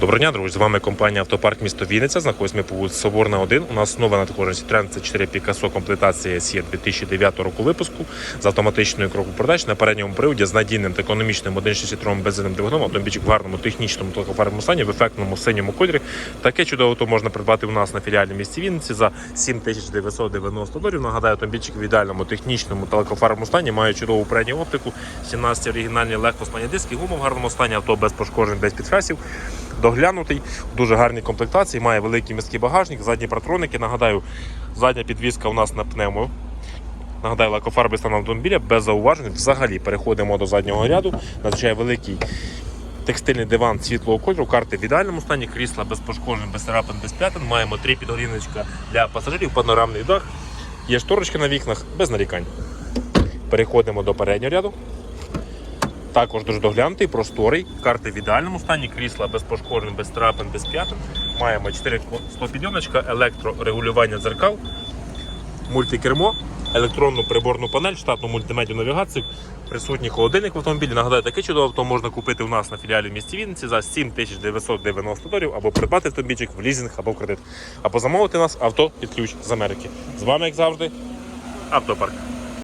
Доброго дня, друзі. З вами компанія Автопарк місто Вінниця. Знаходимося ми по вулиці Соборна 1. У нас нова надходження Citroen c 4 Picasso комплектація SE 2009 року випуску з автоматичною кроку передач на передньому приводі з надійним та економічним 1.6 бензиновим двигуном, автомобільчик в гарному технічному та стані, в ефектному синьому кольорі. Таке чудове авто можна придбати у нас на філіалі в місті Вінниці за 7990 доларів. Нагадаю, автомобільчик в ідеальному технічному та лакофарбовому стані має чудову передню оптику, 17 оригінальні легкосплані диски, гума в гарному стані, авто без пошкоджень, без підкрасів доглянутий, в дуже гарній комплектації, має великий міський багажник, задні патроники. Нагадаю, задня підвізка у нас на пневмо. Нагадаю, лакофарби стан автомобіля без зауважень. Взагалі переходимо до заднього ряду. Надзвичайно великий текстильний диван світлого кольору, карти в ідеальному стані, крісла без пошкоджень, без царапин, без п'ятин. Маємо три підголіночка для пасажирів, панорамний дах. Є шторочки на вікнах без нарікань. Переходимо до переднього ряду. Також дуже доглянутий, просторий, карти в ідеальному стані, крісла без пошкоджень, без трапин, без п'ятин. Маємо 4 склопідйомничка, електрорегулювання дзеркал, мультикермо, електронну приборну панель, штатну мультимедію навігацію, присутній холодильник в автомобілі. Нагадаю, таке чудове авто можна купити у нас на філіалі в місті Вінниці за 7990 доларів або придбати автомобільчик в лізинг або в кредит, або замовити нас авто під ключ з Америки. З вами, як завжди, автопарк.